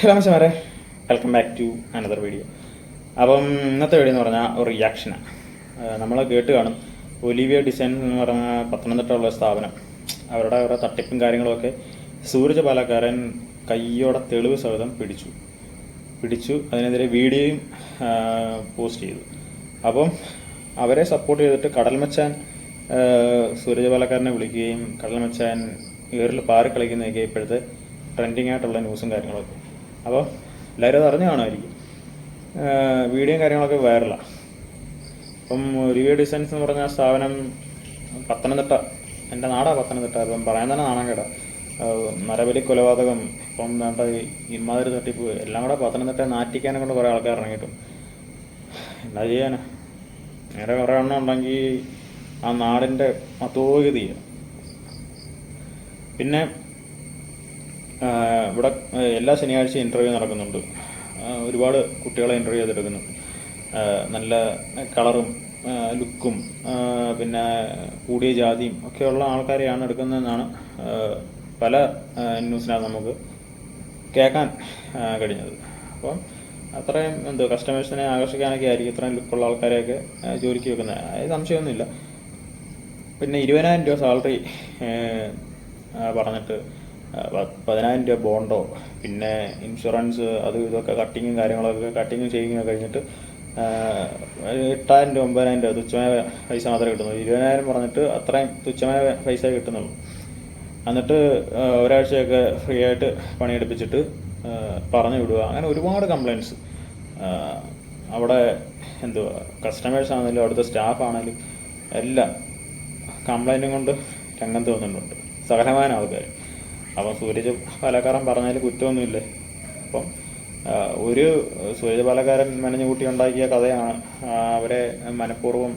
Hello മച്ചമാരെ welcome back to another video അപ്പം ഇന്നത്തെ video എന്ന് പറഞ്ഞാൽ ഒരു റിയാക്ഷനാണ് നമ്മൾ കേട്ട് കാണും. ഒലിവിയ ഡിസൈൻ എന്ന് പറഞ്ഞ പത്തനംതിട്ടയുള്ള സ്ഥാപനം. അവരുടെ അവരുടെ തട്ടിപ്പും കാര്യങ്ങളൊക്കെ സൂരജ് പാലക്കാരൻ കയ്യോടെ തെളിവ് സഹിതം പിടിച്ചു. പിടിച്ചു അതിനെതിരെ വീഡിയോയും പോസ്റ്റ് ചെയ്തു. അപ്പം അവരെ സപ്പോർട്ട് ചെയ്തിട്ട് കടൽമച്ചാൻ സൂരജ് പാലക്കാരനെ വിളിക്കുകയും കടൽമച്ചാൻ ഏറിൽ പാറി കളിക്കുന്നതൊക്കെ ഇപ്പോഴത്തെ ട്രെൻഡിങ് ആയിട്ടുള്ള ന്യൂസും കാര്യങ്ങളൊക്കെ. അപ്പോൾ എല്ലാവരും അത് അറിഞ്ഞു കാണുമായിരിക്കും വീഡിയോയും കാര്യങ്ങളൊക്കെ വൈറലാണ് അപ്പം റിവ്യൂ ഡിസൈൻസ് എന്ന് പറഞ്ഞ സ്ഥാപനം പത്തനംതിട്ട എന്റെ നാടാ പത്തനംതിട്ട. അപ്പം പറയാൻ തന്നെ നാണം കേട്ടോ. നരബലി കൊലപാതകം ഇപ്പം വേണ്ട ഇമാതിരി തട്ടിപ്പ് എല്ലാം കൂടെ പത്തനംതിട്ട നാറ്റിക്കാനെ കൊണ്ട് കുറേ ആൾക്കാർ ഇറങ്ങിയിട്ടും. എന്താ ചെയ്യാൻ നേരെ കുറേ എണ്ണം ഉണ്ടെങ്കിൽ ആ നാടിന്റെ മതോഗതിയാണ് പിന്നെ ഇവിടെ എല്ലാ ശനിയാഴ്ചയും ഇന്റർവ്യൂ നടക്കുന്നുണ്ട്. ഒരുപാട് കുട്ടികളെ ഇന്റർവ്യൂ ചെയ്തെടുക്കുന്നു. നല്ല കളറും ലുക്കും പിന്നെ കൂടിയ ജാതിയും ഒക്കെയുള്ള ആൾക്കാരെയാണ് എടുക്കുന്നതെന്നാണ് പല ന്യൂസിനകത്ത് നമുക്ക് കേൾക്കാൻ കഴിഞ്ഞത്. അപ്പം അത്രയും എന്തോ കസ്റ്റമേഴ്സിനെ ആകർഷിക്കാനൊക്കെ ആയിരിക്കും ഇത്രയും ലുക്കുള്ള ആൾക്കാരെയൊക്കെ ജോലിക്ക് വെക്കുന്നത് അത് സംശയമൊന്നുമില്ല. പിന്നെ ഇരുപതിനായിരം രൂപ സാലറി പറഞ്ഞിട്ട് പതിനായിരം രൂപ ബോണ്ടോ പിന്നെ ഇൻഷുറൻസ് അത് ഇതൊക്കെ കട്ടിങ്ങും കാര്യങ്ങളൊക്കെ കട്ടിങ്ങും ഷെയ്യിങ്ങും കഴിഞ്ഞിട്ട് എട്ടായിരം രൂപ ഒമ്പതിനായിരം രൂപ തുച്ഛമായ പൈസ മാത്രമേ കിട്ടുന്നുള്ളൂ. ഇരുപതിനായിരം പറഞ്ഞിട്ട് അത്രയും തുച്ഛമായ പൈസ കിട്ടുന്നുള്ളൂ. എന്നിട്ട് ഒരാഴ്ചയൊക്കെ ഫ്രീ ആയിട്ട് പണിയെടുപ്പിച്ചിട്ട് പറഞ്ഞു വിടുക. അങ്ങനെ ഒരുപാട് കംപ്ലയിന്റ്സ് അവിടെ എന്തുവാ കസ്റ്റമേഴ്സ് ആണെങ്കിലും അവിടുത്തെ സ്റ്റാഫ് ആണെങ്കിലും എല്ലാം കംപ്ലൈന്റും കൊണ്ട് രംഗത്ത് വന്നിട്ടുണ്ട് സകലമായ ആൾക്കാർ അപ്പം സൂരജ് പാലക്കാരൻ പറഞ്ഞതിൽ കുറ്റമൊന്നുമില്ലേ? അപ്പം ഒരു സൂരജ് പാലക്കാരൻ മെനഞ്ഞു കൂട്ടി ഉണ്ടാക്കിയ കഥയാണ് അവരെ മനഃപൂർവം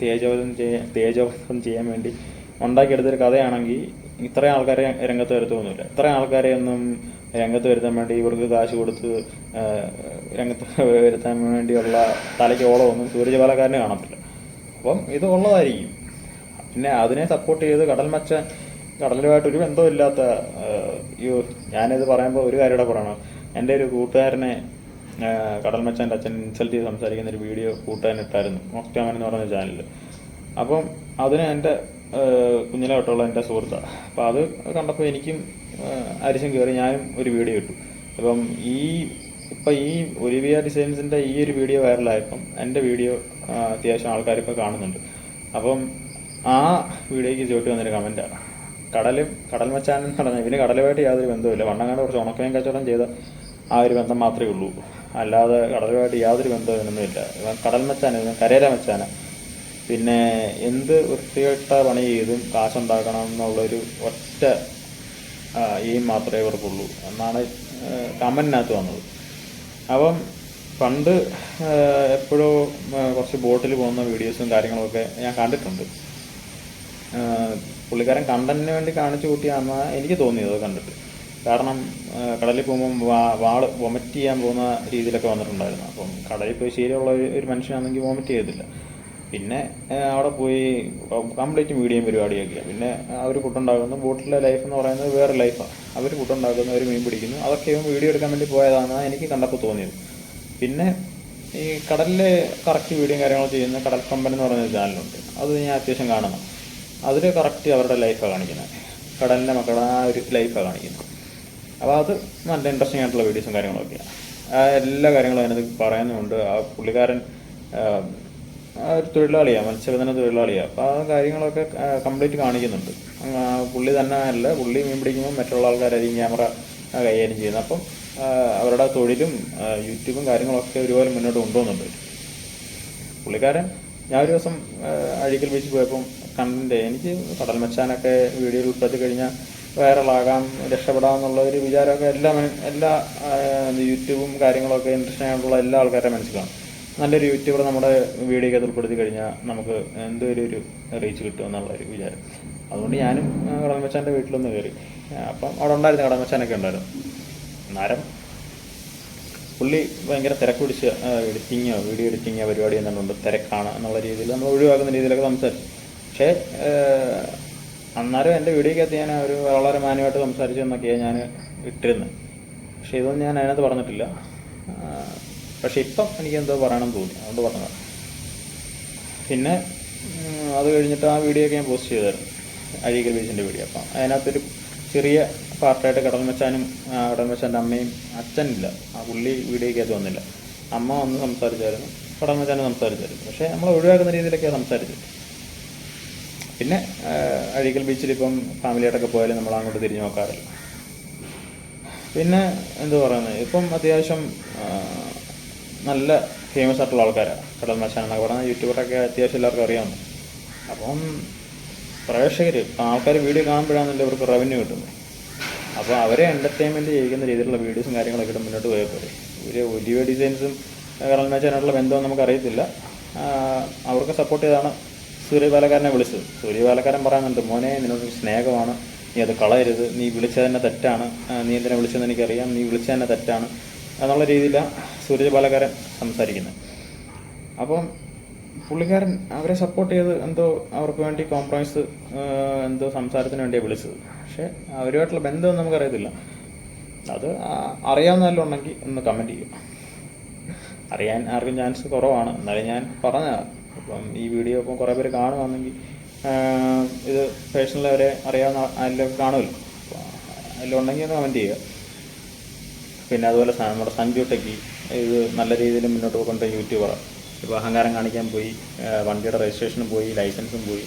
തേജോധം ചെയ്യാൻ തേജോധം ചെയ്യാൻ വേണ്ടി ഉണ്ടാക്കിയെടുത്തൊരു കഥയാണെങ്കിൽ ഇത്രയും ആൾക്കാരെ രംഗത്ത് വരുത്തുമൊന്നുമില്ല ഇത്രയും ആൾക്കാരെ ഒന്നും രംഗത്ത് വരുത്താൻ വേണ്ടി ഇവർക്ക് കാശ് കൊടുത്ത് രംഗത്ത് വരുത്താൻ വേണ്ടിയുള്ള തലയ്ക്ക് ഓളമൊന്നും സൂരജ് പാലക്കാരന് കാണത്തില്ല. അപ്പം ഇത് ഉള്ളതായിരിക്കും. പിന്നെ അതിനെ സപ്പോർട്ട് ചെയ്ത് കടൽ മച്ചാൻ കടലുമായിട്ട് ഒരു ബന്ധമില്ലാത്ത അയ്യോ ഞാനിത് പറയുമ്പോൾ ഒരു കാര്യം കൂടെ പറയണം. എന്റെ ഒരു കൂട്ടുകാരനെ കടൽമച്ചന്റെ കടൽ മച്ചാന്റെ അച്ഛൻ ഇൻസൾട്ട് ചെയ്ത് സംസാരിക്കുന്ന ഒരു വീഡിയോ കൂട്ടുകാരൻ ഇട്ടായിരുന്നു. മോക്ടാമൻ എന്ന് പറയുന്ന ചാനലിൽ അപ്പം അതിന് എന്റെ കുഞ്ഞിലെ തൊട്ടുള്ള എന്റെ സുഹൃത്താണ് അപ്പം അത് കണ്ടപ്പോൾ എനിക്കും അരിശം കയറി ഞാനും ഒരു വീഡിയോ ഇട്ടു. അപ്പം ഈ ഇപ്പം ഈ ഒലിവിയ ഡിസൈൻസിന്റെ ഈ ഒരു വീഡിയോ വൈറലായപ്പം എന്റെ വീഡിയോ അത്യാവശ്യം ആൾക്കാരിപ്പോൾ കാണുന്നുണ്ട്. അപ്പം ആ വീഡിയോയ്ക്ക് ചോട്ട് വന്നൊരു കമന്റാണ് കടലും കടൽ മച്ചാൻ എന്ന് പറഞ്ഞാൽ കടലുമായിട്ട് യാതൊരു ബന്ധവുമില്ല. വണ്ണങ്ങാട് കുറച്ച് ഉണക്കമീൻ കച്ചവടം ചെയ്ത ആ ഒരു ബന്ധം മാത്രമേ ഉള്ളൂ. അല്ലാതെ കടലുമായിട്ട് യാതൊരു ബന്ധവും ഇവനൊന്നുമില്ല ഇവൻ കടൽ മച്ചാൻ ഇവൻ മച്ചാന. പിന്നെ എന്ത് വൃത്തികെട്ട പണി ചെയ്തും കാശുണ്ടാക്കണം എന്നുള്ളൊരു ഒറ്റ ഈ മാത്രമേ ഇവർക്കുള്ളൂ. എന്നാണ് കമന്റിനകത്ത് വന്നത്. അപ്പം പണ്ട് എപ്പോഴോ കുറച്ച് ബോട്ടിൽ പോകുന്ന വീഡിയോസും കാര്യങ്ങളൊക്കെ ഞാൻ കണ്ടിട്ടുണ്ട്. പുള്ളിക്കാരൻ കണ്ടന്റിന് വേണ്ടി കാണിച്ചു കൂട്ടിയാണെന്നാണ് എനിക്ക് തോന്നിയത് കണ്ടിട്ട്. കാരണം കടലിൽ പോകുമ്പോൾ വാ വാൾ വൊമിറ്റ് ചെയ്യാൻ പോകുന്ന രീതിയിലൊക്കെ വന്നിട്ടുണ്ടായിരുന്നു. അപ്പം കടലിൽ പോയി ശീലമുള്ള ഒരു- മനുഷ്യനാണെങ്കിൽ വോമിറ്റ് ചെയ്തില്ല പിന്നെ അവിടെ പോയി കംപ്ലീറ്റ് മീഡിയം പരിപാടിയൊക്കെയാണ് പിന്നെ അവർ ഫുഡുണ്ടാക്കുന്നു ബോട്ടിലെ ലൈഫ് എന്ന് പറയുന്നത് വേറെ ലൈഫാണ് അവർ ഫുഡുണ്ടാക്കുന്നു അവർ മീൻ പിടിക്കുന്നു. അതൊക്കെ ഇവൻ വീഡിയോ എടുക്കാൻ വേണ്ടി പോയതാണ് എനിക്ക് കണ്ടപ്പോൾ തോന്നിയത്. പിന്നെ ഈ കടലിൽ കറക്റ്റ് വീഡിയോ കാര്യങ്ങളും ചെയ്യുന്ന കടൽ കമ്പൻ എന്ന് പറയുന്ന ചാനലുണ്ട് അത് ഞാൻ അത്യാവശ്യം കാണുന്നു. അതിൽ കറക്റ്റ് അവരുടെ ലൈഫാണ് കാണിക്കുന്നത്. കടലിന്റെ മക്കളുടെ ആ ഒരു ലൈഫാണ് കാണിക്കുന്നത്. അപ്പോൾ അത് നല്ല ഇൻട്രസ്റ്റിംഗ് ആയിട്ടുള്ള വീഡിയോസും കാര്യങ്ങളൊക്കെയാണ് എല്ലാ കാര്യങ്ങളും അതിനകത്ത് പറയുന്നുണ്ട്. ആ പുള്ളിക്കാരൻ ഒരു തൊഴിലാളിയാണ് മത്സ്യബന്ധന തൊഴിലാളിയാണ് അപ്പോൾ ആ കാര്യങ്ങളൊക്കെ കംപ്ലീറ്റ് കാണിക്കുന്നുണ്ട്. പുള്ളി തന്നെ അല്ല പുള്ളി മീൻ പിടിക്കുമ്പോൾ മറ്റുള്ള ആൾക്കാരായിരിക്കും ക്യാമറ കൈകാര്യം ചെയ്യുന്നത്. അപ്പം അവരുടെ തൊഴിലും യൂട്യൂബും കാര്യങ്ങളൊക്കെ ഒരുപോലെ മുന്നോട്ട് കൊണ്ടുപോകുന്നുണ്ട്. പുള്ളിക്കാരൻ ഞാൻ ഒരു ദിവസം അഴുക്കൽ പോയപ്പോൾ പോയപ്പം കണ്ടിട്ടുണ്ട്. എനിക്ക് കടൽ മച്ചാനൊക്കെ വീഡിയോയിൽ ഉൾപ്പെടുത്തി കഴിഞ്ഞാൽ വൈറലാകാം രക്ഷപ്പെടാം എന്നുള്ള ഒരു വിചാരമൊക്കെ എല്ലാ എല്ലാ യൂട്യൂബും കാര്യങ്ങളൊക്കെ ഇൻട്രസ്റ്റിംഗ് ആയിട്ടുള്ള എല്ലാ ആൾക്കാരുടെ മനസ്സിലാണ്. നല്ലൊരു യൂട്യൂബർ നമ്മുടെ വീഡിയോയ്ക്ക് ഉൾപ്പെടുത്തി കഴിഞ്ഞാൽ നമുക്ക് എന്തൊരു ഒരു റീച്ച് കിട്ടും എന്നുള്ള ഒരു വിചാരം. അതുകൊണ്ട് ഞാനും കടമച്ചാന്റെ വീട്ടിലൊന്ന് കയറി. അപ്പം അവിടെ ഉണ്ടായിരുന്നു കടൽ മച്ചാനൊക്കെ ഉണ്ടായിരുന്നു. അന്നേരം പുള്ളി ഭയങ്കര തിരക്ക് പിടിച്ച് എഡിറ്റിങ്ങോ വീഡിയോ എഡിറ്റിങ്ങോ പരിപാടി എന്നുണ്ട് തിരക്കാണ് എന്നുള്ള രീതിയിൽ നമ്മൾ ഒഴിവാക്കുന്ന രീതിയിലൊക്കെ സംസാരിച്ചു. പക്ഷേ അന്നേരം എന്റെ വീഡിയോക്കകത്ത് ഞാൻ ഒരു വളരെ മാന്യമായിട്ട് സംസാരിച്ചു എന്നൊക്കെയാണ് ഞാൻ ഇട്ടിരുന്നത്. പക്ഷേ ഇതൊന്നും ഞാൻ അതിനകത്ത് പറഞ്ഞിട്ടില്ല. പക്ഷേ ഇപ്പം എനിക്ക് എന്തോ പറയണം തോന്നി. അതുകൊണ്ട് പറഞ്ഞതാണ് പിന്നെ അത് കഴിഞ്ഞിട്ട് ആ വീഡിയോ ഒക്കെ ഞാൻ പോസ്റ്റ് ചെയ്തായിരുന്നു. അഴീകൽ ബീച്ചിന്റെ വീഡിയോ. അപ്പം അതിനകത്തൊരു ചെറിയ പാർട്ടായിട്ട് കടൽ മച്ചാനും കടൽ മച്ചാന്റെ അമ്മയും അച്ഛനില്ല. ആ പുള്ളി വീഡിയോയ്ക്കകത്ത് വന്നില്ല. അമ്മ വന്ന് സംസാരിച്ചായിരുന്നു കടൽ മച്ചാനും സംസാരിച്ചായിരുന്നു. പക്ഷേ നമ്മൾ ഒഴിവാക്കുന്ന രീതിയിലൊക്കെയാണ് സംസാരിച്ചത്. പിന്നെ അഴീക്കൽ ബീച്ചിൽ ഇപ്പം ഫാമിലിയായിട്ടൊക്കെ പോയാലും നമ്മൾ അങ്ങോട്ട് തിരിഞ്ഞു നോക്കാറില്ല. പിന്നെ എന്താ പറയുന്നത് ഇപ്പം അത്യാവശ്യം നല്ല ഫേമസ് ആയിട്ടുള്ള ആൾക്കാരാണ്. കടൽ മച്ചാൻ പറഞ്ഞാൽ യൂട്യൂബറൊക്കെ അത്യാവശ്യം എല്ലാവർക്കും അറിയാവുന്നു അപ്പം പ്രേക്ഷകർ ആൾക്കാർ വീഡിയോ കാണുമ്പോഴാണല്ലോ ഇവർക്ക് റവന്യൂ കിട്ടുന്നത്. അപ്പോൾ അവരെ എന്റർടൈൻമെന്റ് ചെയ്യുന്ന രീതിയിലുള്ള വീഡിയോസും കാര്യങ്ങളൊക്കെ ഇട്ട് മുന്നോട്ട് പോയാൽ പോരെ. ഒരു വലിയ ഡിസൈൻസും കടൽ മച്ചാനായിട്ടുള്ള ബന്ധം നമുക്ക് അറിയത്തില്ല. ആ, അവർക്ക് സപ്പോർട്ട് ചെയ്താണ് സൂര്യപാലക്കാരനെ വിളിച്ചത്. സൂര്യപാലക്കാരൻ പറയുന്നുണ്ട് മോനെ നിന്നോട് സ്നേഹമാണ്. നീ അത് കളയരുത്. നീ വിളിച്ചത് തന്നെ തെറ്റാണ്. നീ എന്തിനാ വിളിച്ചതെന്ന് എനിക്കറിയാം. നീ വിളിച്ചത് തന്നെ തെറ്റാണ്. എന്നുള്ള രീതിയിലാണ് സൂര്യ സൂര്യപാലക്കാരൻ സംസാരിക്കുന്നത് അപ്പം പുള്ളിക്കാരൻ അവരെ സപ്പോർട്ട് ചെയ്ത് എന്തോ അവർക്ക് വേണ്ടി കോംപ്രമൈസ് എന്തോ സംസാരത്തിന് വേണ്ടിയാണ് വിളിച്ചത്. പക്ഷേ അവരുമായിട്ടുള്ള ബന്ധമൊന്നും നമുക്കറിയത്തില്ല. അത് അറിയാവുന്നതെല്ലാം ഉണ്ടെങ്കിൽ ഒന്ന് കമന്റ് ചെയ്യും. അറിയാൻ ആർക്കും ചാൻസ് കുറവാണ്. എന്നാലും ഞാൻ പറഞ്ഞ ഇപ്പം ഈ വീഡിയോ ഇപ്പം കുറേ പേര് കാണുവാണെങ്കിൽ ഇത് പേഴ്സണലി അവരെ അറിയാവുന്ന ആരെല്ലാം കാണുമല്ലോ. അപ്പോൾ അതിലുണ്ടെങ്കിൽ ഒന്ന് കമന്റ് ചെയ്യുക. പിന്നെ അതുപോലെ നമ്മുടെ സഞ്ജു ടെക്കി ഇത് നല്ല രീതിയിൽ മുന്നോട്ട് പോകേണ്ട യൂട്യൂബറ ഇപ്പോൾ അഹങ്കാരം കാണിക്കാൻ പോയി വണ്ടിയുടെ രജിസ്ട്രേഷനും പോയി ലൈസൻസും പോയി.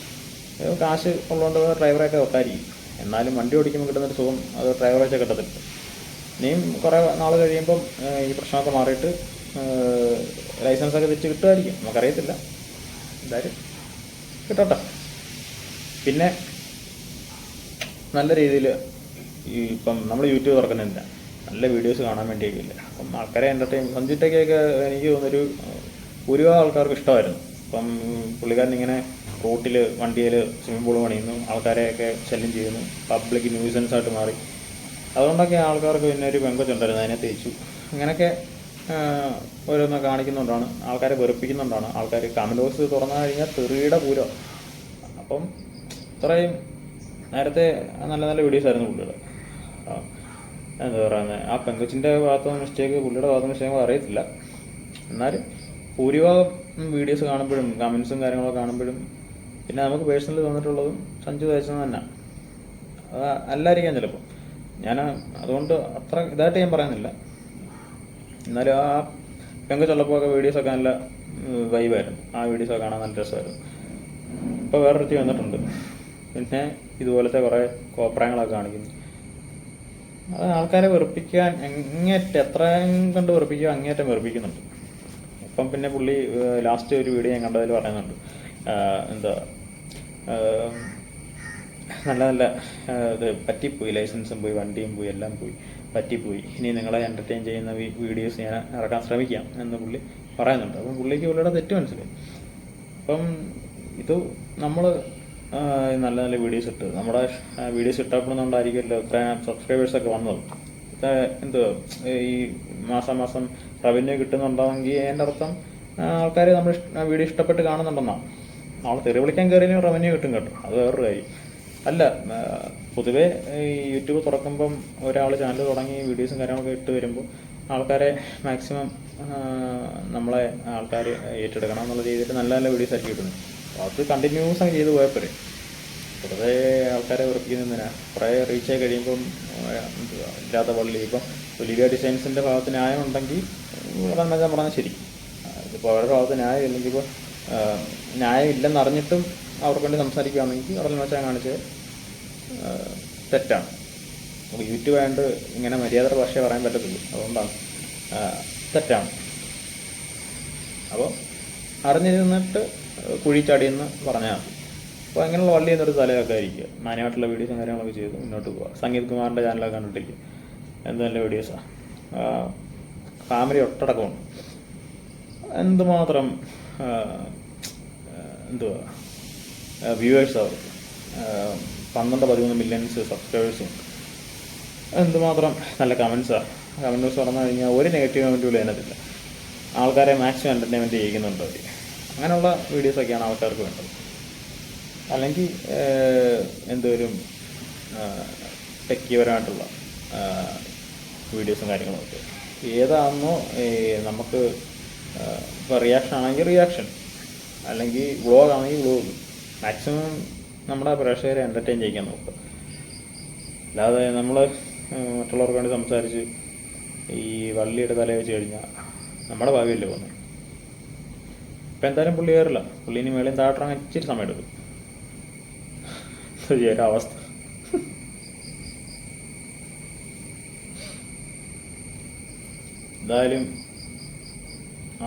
കാശ് ഉള്ളതുകൊണ്ട് ഡ്രൈവറൊക്കെ വെക്കാരിക്കും എന്നാലും വണ്ടി ഓടിക്കുമ്പോൾ കിട്ടുന്നൊരു സുഖം അത് വെച്ചാൽ കിട്ടത്തില്ല. ഇനിയും കുറേ നാൾ കഴിയുമ്പം ഈ പ്രശ്നമൊക്കെ മാറിയിട്ട് ലൈസൻസൊക്കെ തിരിച്ച് കിട്ടുമായിരിക്കും. നമുക്കറിയത്തില്ല. എന്തായാലും കിട്ടട്ടെ. പിന്നെ നല്ല രീതിയിൽ ഈ ഇപ്പം നമ്മൾ യൂട്യൂബ് തുറക്കുന്നില്ല. നല്ല വീഡിയോസ് കാണാൻ വേണ്ടിയൊക്കെ ഇല്ല. അപ്പം ആൾക്കാരെ എന്റർടൈൻ സഞ്ജിത്തേക്കൊക്കെ എനിക്ക് തോന്നുന്നൊരു ഭൂരിഭാഗം ആൾക്കാർക്ക് ഇഷ്ടമായിരുന്നു. അപ്പം പുള്ളിക്കാരൻ ഇങ്ങനെ റോട്ടിൽ വണ്ടിയിൽ സ്വിമ്മിംഗ് പൂൾ പണിയുന്നു. ആൾക്കാരെയൊക്കെ ശല്യം ചെയ്യുന്നു. പബ്ലിക് ന്യൂസൻസ് ആയിട്ട് മാറി. അതുകൊണ്ടൊക്കെ ആൾക്കാർക്ക് പിന്നെ ഒരു പെങ്കൊച്ചുണ്ടായിരുന്നു അതിനെ തേച്ചു. അങ്ങനെയൊക്കെ ഓരോന്ന് കാണിക്കുന്നുണ്ടാണ് ആൾക്കാരെ വെറുപ്പിക്കുന്നുണ്ടാണ് ആൾക്കാർ കമന്റ് ബോക്സ് തുറന്നു കഴിഞ്ഞാൽ തെറിയുടെ പൂരം. അപ്പം ഇത്രയും നേരത്തെ നല്ല നല്ല വീഡിയോസ് ആയിരുന്നു പുള്ളിയുടെ. എന്താ പറയുന്നത് ആ പെങ്കൊച്ചിന്റെ ഭാഗത്തുനിന്ന് മിസ്റ്റേക്ക് പുള്ളിയുടെ ഭാഗത്തുനിന്ന് മിസ്റ്റേക്ക് അറിയത്തില്ല. എന്നാലും ഭൂരിഭാഗം വീഡിയോസ് കാണുമ്പോഴും കമൻസും കാര്യങ്ങളൊക്കെ കാണുമ്പോഴും പിന്നെ നമുക്ക് പേഴ്സണലി തോന്നിയിട്ടുള്ളതും സഞ്ജു തയ്ച്ചത് തന്നെ. അല്ലായിരിക്കാം ചിലപ്പോൾ. ഞാൻ അതുകൊണ്ട് അത്ര ഇതായിട്ട് ഞാൻ പറയുന്നില്ല. എന്നാലും ആ പെങ്കൊച്ചുള്ളപ്പോൾ ഒക്കെ വീഡിയോസൊക്കെ നല്ല വൈബായിരുന്നു ആ വീഡിയോസൊക്കെ കാണാൻ നല്ല രസമായിരുന്നു. ഇപ്പോൾ വേറൊരുത്തി വന്നിട്ടുണ്ട്. പിന്നെ ഇതുപോലത്തെ കുറേ കോപ്രായങ്ങളൊക്കെ കാണിക്കുന്നു. അത് ആൾക്കാരെ വെറുപ്പിക്കാൻ അങ്ങേറ്റം എത്രയും കണ്ട് വെറുപ്പിക്കുക അങ്ങേറ്റം വെറുപ്പിക്കുന്നുണ്ട്. അപ്പം പിന്നെ പുള്ളി ലാസ്റ്റ് ഒരു വീഡിയോ ഞാൻ കണ്ടതിൽ പറയുന്നുണ്ട്. എന്താ നല്ല നല്ല ഇത് പറ്റിപ്പോയി ലൈസൻസും പോയി വണ്ടിയും പോയി എല്ലാം പോയി പറ്റിപ്പോയി. ഇനി നിങ്ങളെ എന്റർടൈൻ ചെയ്യുന്ന വീഡിയോസ് ഞാൻ ഇറക്കാൻ ശ്രമിക്കാം എന്ന് പുള്ളി പറയുന്നുണ്ട്. അപ്പം പുള്ളിക്ക് പുള്ളിയുടെ തെറ്റ് മനസ്സിലായി. അപ്പം ഇത് നമ്മൾ നല്ല നല്ല വീഡിയോസ് ഇട്ട് നമ്മുടെ വീഡിയോസ് ഇട്ടപ്പെടുന്നുണ്ടായിരിക്കുമല്ലോ ഇത്രയും സബ്സ്ക്രൈബേഴ്സൊക്കെ വന്നത്. എന്തുവാ എന്ത് ഈ മാസം മാസം റവന്യൂ കിട്ടുന്നുണ്ടെങ്കിൽ എന്റെ അർത്ഥം ആൾക്കാർ നമ്മൾ വീഡിയോ ഇഷ്ടപ്പെട്ട് കാണുന്നുണ്ടെന്നാണ്. നാളെ തെറി വിളിക്കാൻ കയറിയാലും റവന്യൂ കിട്ടും കേട്ടോ. അത് വേറൊരു കാര്യം. അല്ല പൊതുവെ ഈ യൂട്യൂബ് തുറക്കുമ്പം ഒരാൾ ചാനൽ തുടങ്ങി വീഡിയോസും കാര്യങ്ങളൊക്കെ ഇട്ട് വരുമ്പോൾ ആൾക്കാരെ മാക്സിമം നമ്മളെ ആൾക്കാർ ഏറ്റെടുക്കണം എന്നുള്ള രീതിയിൽ നല്ല നല്ല വീഡിയോസ് ആയിരിക്കും കിട്ടുന്നത് അപ്പോൾ അത് കണ്ടിന്യൂസ് ആയി ചെയ്ത് പോയപ്പോഴേ വെറുതെ ആൾക്കാരെ വെറുപ്പിക്കുന്നതിനാ കുറേ റീച്ച് ആയി കഴിയുമ്പം ഇല്ലാത്ത പള്ളി. ഇപ്പം ഒലിവിയ ഡിസൈൻസിന്റെ ഭാഗത്ത് ന്യായം ഉണ്ടെങ്കിൽ പറഞ്ഞാൽ പറഞ്ഞാൽ ശരി. ഇപ്പോൾ അവരുടെ ഭാഗത്ത് ന്യായം ഇല്ലെങ്കിൽ ഇപ്പോൾ ന്യായം ഇല്ലെന്ന് അറിഞ്ഞിട്ടും അവർക്ക് വേണ്ടി സംസാരിക്കുകയാണെങ്കിൽ അവിടെ വെച്ചാൽ കാണിച്ച് തെറ്റാണ്. നമുക്ക് യൂട്യൂബ് ആയതുകൊണ്ട് ഇങ്ങനെ മര്യാദയുടെ ഭാഷയെ പറയാൻ പറ്റത്തില്ല. അതുകൊണ്ടാണ് തെറ്റാണ്. അപ്പോൾ അറിഞ്ഞിരുന്നിട്ട് കുഴി ചാടിയെന്ന് പറഞ്ഞാൽ മതി. അപ്പോൾ അങ്ങനെയുള്ള വള്ളി എന്നൊരു തലയൊക്കെ ആയിരിക്കുക. മാന്യമായിട്ടുള്ള വീഡിയോസും കാര്യങ്ങളൊക്കെ ചെയ്ത് മുന്നോട്ട് പോവുക. സംഗീത് കുമാറിന്റെ ചാനലൊക്കെ കണ്ടിട്ടിരിക്കുക എന്ത് നല്ല വീഡിയോസാണ് ഫാമിലി ഒട്ടടക്കമുണ്ട് എന്തുമാത്രം എന്തുവാ വ്യൂവേഴ്സ് അവർക്ക് പന്ത്രണ്ട് പതിമൂന്ന് മില്യൺസ് സബ്സ്ക്രൈബേഴ്സും എന്തുമാത്രം നല്ല കമൻസാണ് കമന്റ്സ് പറഞ്ഞു കഴിഞ്ഞാൽ ഒരു നെഗറ്റീവ് കമന്റ് പോലും അതിനകത്തില്ല. ആൾക്കാരെ മാക്സിമം എന്റർടൈൻമെന്റ് ചെയ്യിക്കുന്നുണ്ട് അവർ അങ്ങനെയുള്ള വീഡിയോസൊക്കെയാണ് ആൾക്കാർക്ക് വേണ്ടത്. അല്ലെങ്കിൽ എന്തോരും ടെക്കിപരമായിട്ടുള്ള വീഡിയോസും കാര്യങ്ങളും ഒക്കെ ഏതാണെന്നോ നമുക്ക് ഇപ്പോൾ റിയാക്ഷൻ ആണെങ്കിൽ റിയാക്ഷൻ അല്ലെങ്കിൽ വ്ളോഗ് ആണെങ്കിൽ വ്ളോഗ് മാക്സിമം നമ്മുടെ പ്രേക്ഷകരെ എന്റർടൈൻ ചെയ്യിക്കാൻ നോക്കുക. അല്ലാതെ നമ്മൾ മറ്റുള്ളവർക്ക് വേണ്ടി സംസാരിച്ച് ഈ വള്ളിയുടെ തല വെച്ച് കഴിഞ്ഞാൽ നമ്മുടെ ഭാവിയല്ലേ പോകുന്നത്. ഇപ്പം എന്തായാലും പുള്ളി കയറില്ല പുള്ളീനും മേളയും മേളിൽ താഴെ ഇച്ചിരി സമയം എടുക്കും ഒരു അവസ്ഥ. എന്തായാലും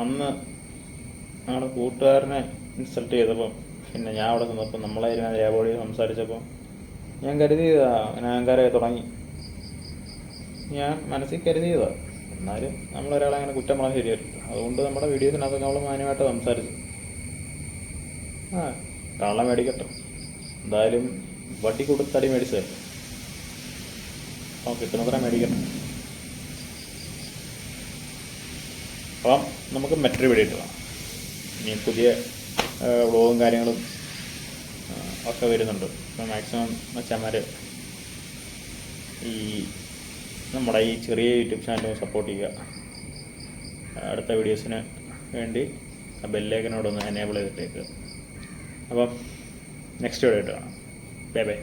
അന്ന് നമ്മുടെ കൂട്ടുകാരനെ ഇൻസൾട്ട് ചെയ്തപ്പോൾ പിന്നെ ഞാൻ അവിടെ നിന്നപ്പോൾ നമ്മളായിരുന്നു രേവോടി സംസാരിച്ചപ്പോൾ ഞാൻ കരുതിയതാ അങ്ങനെ അഹങ്കാരമായി തുടങ്ങി. ഞാൻ മനസ്സിൽ കരുതിയതാ. എന്നാലും നമ്മളൊരാളെ അങ്ങനെ കുറ്റം പറഞ്ഞാൽ ശരിയല്ല അതുകൊണ്ട് നമ്മുടെ വീഡിയോസിനകത്തൊക്കെ നമ്മൾ മാന്യമായിട്ട് സംസാരിച്ചു. ആ കള്ള മേടിക്കട്ടെ. എന്തായാലും വട്ടി കൊടുത്തടി മേടിച്ചതല്ലേ? അപ്പോൾ കിട്ടുന്നത്ര മേടിക്കണം. അപ്പം നമുക്ക് മറ്റൊരു വീഡിയോ കാണാം. ഇനി പുതിയ വ്ളോഗും കാര്യങ്ങളും ഒക്കെ വരുന്നുണ്ട്. അപ്പം മാക്സിമം അച്ഛന്മാർ ഈ നമ്മുടെ ഈ ചെറിയ യൂട്യൂബ് ചാനലും സപ്പോർട്ട് ചെയ്യുക. അടുത്ത വീഡിയോസിന് വേണ്ടി ആ ബെല്ലേക്കനോടൊന്ന് എനേബിൾ ചെയ്തിട്ടേക്ക്. അപ്പം നെക്സ്റ്റ് വീഡിയോ ഇട്ട് കാണാം. Bye bye